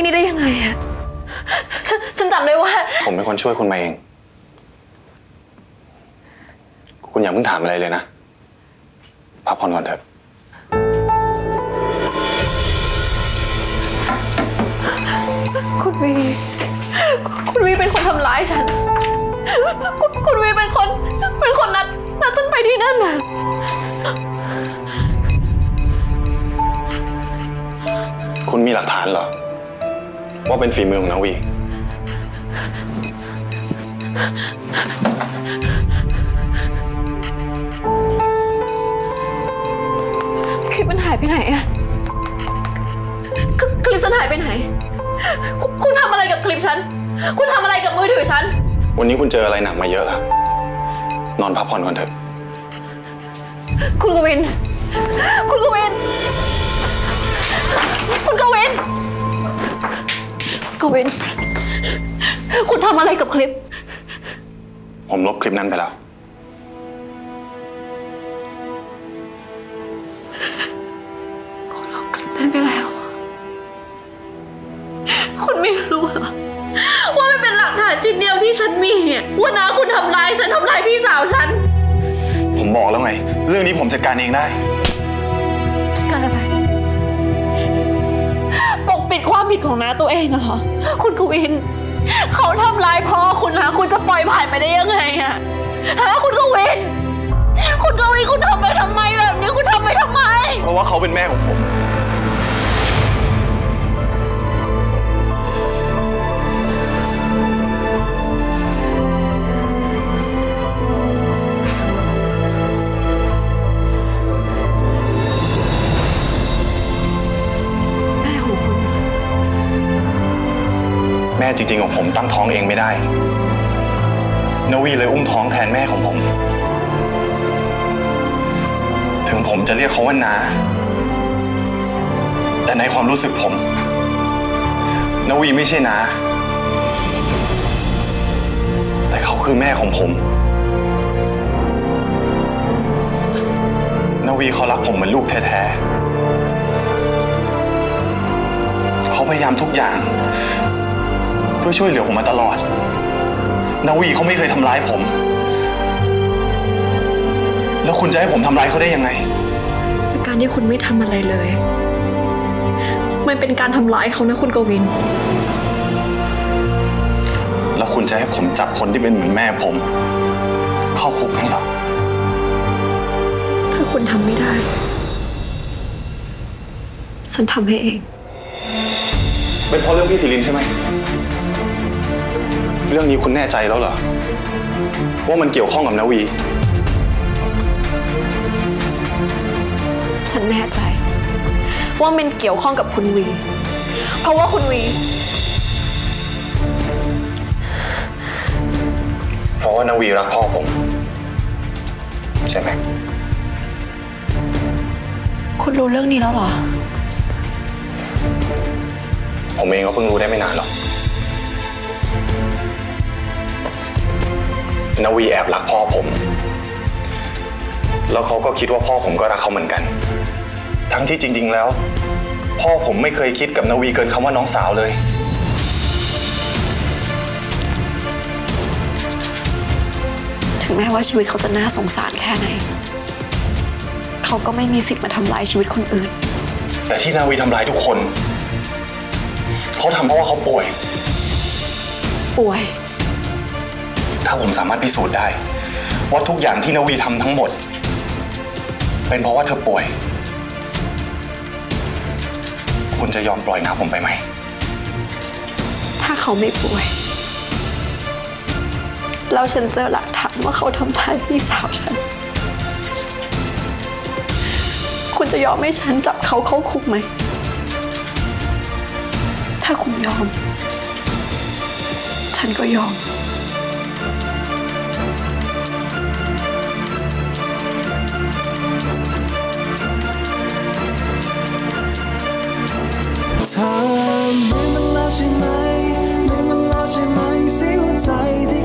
ที่นี่ได้ยังไงอะฉันฉันจำได้ว่า ผมเป็นคนช่วยคุณมาเอง คุณอย่าเพิ่งถามอะไรเลยนะ พักผ่อนก่อนเถอะ คุณวี คุณวีเป็นคนทำร้ายฉัน คุณคุณวีเป็นคน เป็นคนนัดนัดฉันไปที่นั่นน่ะ คุณมีหลักฐานเหรอ ว่าเป็นฝีมือของนาวี คลิปมันหายไปไหนอะคคลิปฉันหายไปไหนคุณคุณทำอะไรกับคลิปฉัน คุณทำอะไรกับมือถือฉัน วันนี้คุณเจออะไรหนักมาเยอะแล้ว นอนพักผ่อนก่อนเถอะ คุณกวิน คุณกวิน กวิน คุณทำอะไรกับคลิป ผมลบคลิปนั้นไปแล้ว คุณลบคลิปนั้นไปแล้ว คุณไม่รู้เหรอ ว่ามันเป็นหลักฐานชิ้นเดียวที่ฉันมีอะว่าน้าคุณทำร้ายฉันทำร้ายพี่สาวฉัน ผมบอกแล้วไง เรื่องนี้ผมจัดการเองได้ การอะไรปกปิดความ ผิดของน้าตัวเองเหรอ คุณกวิน เขาทำร้ายพ่อคุณนะ คุณจะปล่อยผ่านไปได้ยังไงอะฮะคุณกวิน คุณกวินคุณทำไปทำไมแบบนี้คุณทำไปทำไม เพราะว่าเขาเป็นแม่ของผม จริง ๆ ของผมตั้งท้องเองไม่ได้นาวีเลยอุ้มท้องแทนแม่ของผม ถึงผมจะเรียกเขาว่านา แต่ในความรู้สึกผมนาวีไม่ใช่นา แต่เขาคือแม่ของผมนาวีเขารักผมเหมือนลูกแท้ๆเขาพยายามทุกอย่าง เพื่อช่วยเหลือผมมาตลอด นาวีเขาไม่เคยทำร้ายผม แล้วคุณจะให้ผมทำร้ายเขาได้ยังไงแต่การที่คุณไม่ทำอะไรเลย มันเป็นการทำร้ายเขานะคุณกวิน แล้วคุณจะให้ผมจับคนที่เป็นเหมือนแม่ผม เข้าคุกนั่นเหรอ ถ้าคุณทำไม่ได้ ฉันทำให้เอง เป็นเพราะเรื่องพี่สิรินใช่ไหม เรื่องนี้คุณแน่ใจแล้วเหรอ ว่ามันเกี่ยวข้องกับนาวี ฉันแน่ใจ ว่ามันเกี่ยวข้องกับคุณวี เพราะว่าคุณวี เพราะว่านาวีรักพ่อผม ใช่ไหม คุณรู้เรื่องนี้แล้วเหรอ ผมเองก็เพิ่งรู้ได้ไม่นานหรอก นาวีแอบรักพ่อผม แล้วเขาก็คิดว่าพ่อผมก็รักเขาเหมือนกัน ทั้งที่จริง ๆ แล้ว พ่อผมไม่เคยคิดกับนาวีเกินคำว่าน้องสาวเลย ถึงแม้ว่าชีวิตเขาจะน่าสงสารแค่ไหน เขาก็ไม่มีสิทธิ์มาทำร้ายชีวิตคนอื่น แต่ที่นาวีทำร้ายทุกคน เขาทำเพราะว่าเขาป่วย ป่วย ถ้าผมสามารถพิสูจน์ได้ ว่าทุกอย่างที่นาวีทำทั้งหมด เป็นเพราะว่าเธอป่วย คุณจะยอมปล่อยน้าผมไปไหม ถ้าเขาไม่ป่วยแล้วฉันเจอหลักฐานว่าเขาทำร้ายพี่สาวฉัน คุณจะยอมให้ฉันจับเขาเข้าคุกไหม ถ้าคุณยอม ฉันก็ยอม เธอลืมมันแล้วใช่ไหมลืมมันแล้วใช่ไหมสิหัวใจที่